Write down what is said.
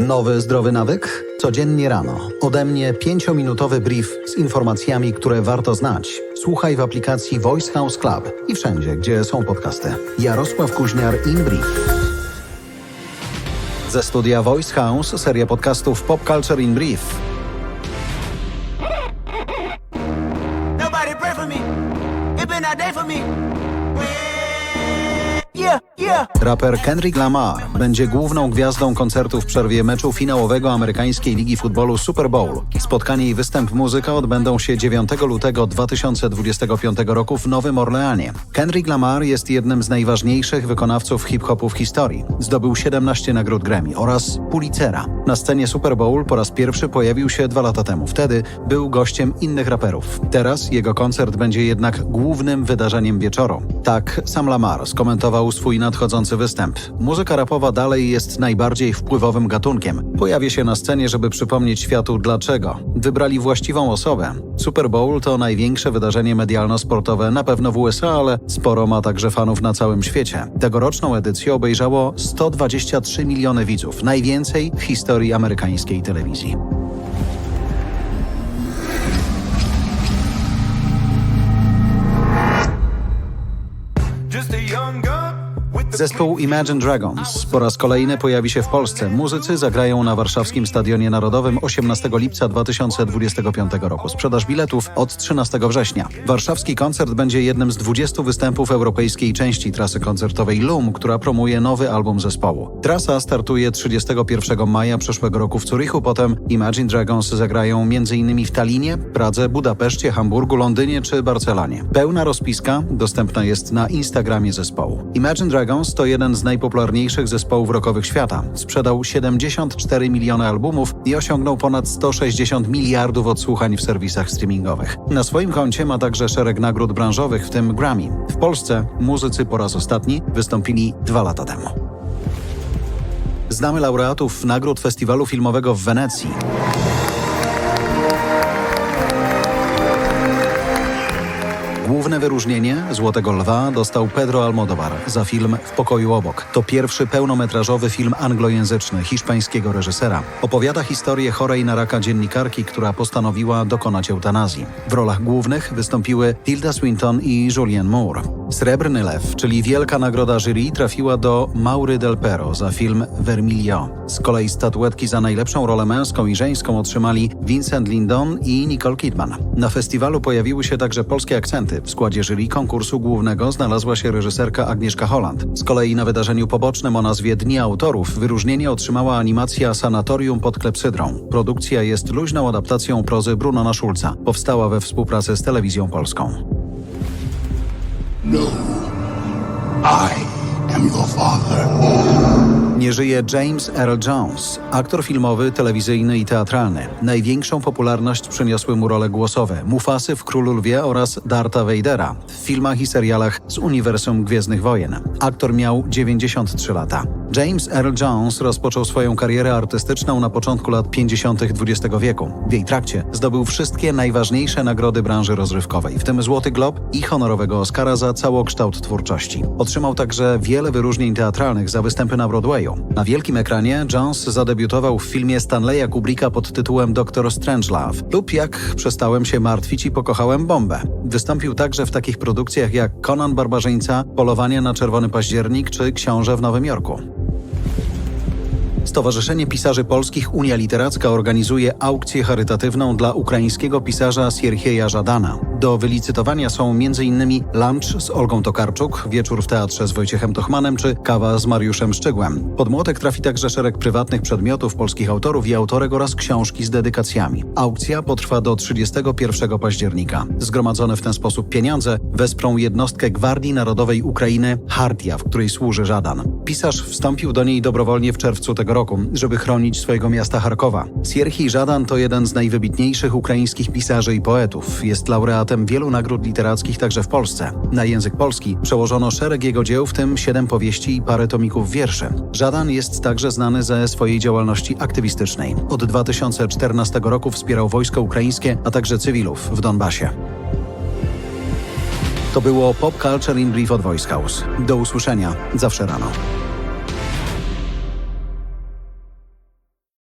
Nowy zdrowy nawyk? Codziennie rano. Ode mnie 5-minutowy brief z informacjami, które warto znać. Słuchaj w aplikacji Voice House Club i wszędzie, gdzie są podcasty. Jarosław Kuźniar in Brief. Ze studia Voice House seria podcastów Pop Culture in Brief. Nobody pray for me. It been a day for me. Raper Kendrick Lamar będzie główną gwiazdą koncertu w przerwie meczu finałowego amerykańskiej ligi futbolu Super Bowl. Spotkanie i występ muzyka odbędą się 9 lutego 2025 roku w Nowym Orleanie. Kendrick Lamar jest jednym z najważniejszych wykonawców hip-hopu w historii. Zdobył 17 nagród Grammy oraz Pulitzera. Na scenie Super Bowl po raz pierwszy pojawił się dwa lata temu. Wtedy był gościem innych raperów. Teraz jego koncert będzie jednak głównym wydarzeniem wieczoru. Tak sam Lamar skomentował swój nadchodzący występ. Muzyka rapowa dalej jest najbardziej wpływowym gatunkiem. Pojawię się na scenie, żeby przypomnieć światu dlaczego. Wybrali właściwą osobę. Super Bowl to największe wydarzenie medialno-sportowe na pewno w USA, ale sporo ma także fanów na całym świecie. Tegoroczną edycję obejrzało 123 miliony widzów, najwięcej w historii amerykańskiej telewizji. Just a young Zespół Imagine Dragons po raz kolejny pojawi się w Polsce. Muzycy zagrają na warszawskim Stadionie Narodowym 18 lipca 2025 roku. Sprzedaż biletów od 13 września. Warszawski koncert będzie jednym z 20 występów europejskiej części trasy koncertowej LUM, która promuje nowy album zespołu. Trasa startuje 31 maja przyszłego roku w Zurichu, potem Imagine Dragons zagrają m.in. w Tallinie, Pradze, Budapeszcie, Hamburgu, Londynie czy Barcelonie. Pełna rozpiska dostępna jest na Instagramie zespołu. Imagine Dragons to jeden z najpopularniejszych zespołów rockowych świata. Sprzedał 74 miliony albumów i osiągnął ponad 160 miliardów odsłuchań w serwisach streamingowych. Na swoim koncie ma także szereg nagród branżowych, w tym Grammy. W Polsce muzycy po raz ostatni wystąpili dwa lata temu. Znamy laureatów nagród festiwalu filmowego w Wenecji. Główne wyróżnienie Złotego Lwa dostał Pedro Almodovar za film W pokoju obok. To pierwszy pełnometrażowy film anglojęzyczny hiszpańskiego reżysera. Opowiada historię chorej na raka dziennikarki, która postanowiła dokonać eutanazji. W rolach głównych wystąpiły Tilda Swinton i Julianne Moore. Srebrny Lew, czyli wielka nagroda jury, trafiła do Maury Del Pero za film Vermilio. Z kolei statuetki za najlepszą rolę męską i żeńską otrzymali Vincent Lindon i Nicole Kidman. Na festiwalu pojawiły się także polskie akcenty. W składzie jury konkursu głównego znalazła się reżyserka Agnieszka Holland. Z kolei na wydarzeniu pobocznym o nazwie Dni Autorów wyróżnienie otrzymała animacja Sanatorium pod klepsydrą. Produkcja jest luźną adaptacją prozy Brunona Schulza. Powstała we współpracy z Telewizją Polską. I am your father. Nie żyje James Earl Jones, aktor filmowy, telewizyjny i teatralny. Największą popularność przyniosły mu role głosowe Mufasy w Królu Lwie oraz Darta Vadera w filmach i serialach z uniwersum Gwiezdnych Wojen. Aktor miał 93 lata. James Earl Jones rozpoczął swoją karierę artystyczną na początku lat 50. XX wieku. W jej trakcie zdobył wszystkie najważniejsze nagrody branży rozrywkowej, w tym Złoty Glob i honorowego Oscara za całokształt twórczości. Otrzymał także wiele wyróżnień teatralnych za występy na Broadwayu. Na wielkim ekranie Jones zadebiutował w filmie Stanleya Kubricka pod tytułem Doctor Strangelove lub Jak przestałem się martwić i pokochałem bombę. Wystąpił także w takich produkcjach jak Conan Barbarzyńca, Polowanie na Czerwony Październik czy Książę w Nowym Jorku. Stowarzyszenie Pisarzy Polskich Unia Literacka organizuje aukcję charytatywną dla ukraińskiego pisarza Sierhieja Żadana. Do wylicytowania są m.in. lunch z Olgą Tokarczuk, wieczór w teatrze z Wojciechem Tochmanem czy kawa z Mariuszem Szczygłem. Pod młotek trafi także szereg prywatnych przedmiotów polskich autorów i autorek oraz książki z dedykacjami. Aukcja potrwa do 31 października. Zgromadzone w ten sposób pieniądze wesprą jednostkę Gwardii Narodowej Ukrainy Hartia, w której służy Żadan. Pisarz wstąpił do niej dobrowolnie w czerwcu tego roku, żeby chronić swojego miasta Charkowa. Sierhij Żadan to jeden z najwybitniejszych ukraińskich pisarzy i poetów. Jest laureatem wielu nagród literackich także w Polsce. Na język polski przełożono szereg jego dzieł, w tym siedem powieści i parę tomików wierszy. Żadan jest także znany ze swojej działalności aktywistycznej. Od 2014 roku wspierał wojsko ukraińskie, a także cywilów w Donbasie. To było Pop Culture in Brief od Voice House. Do usłyszenia zawsze rano.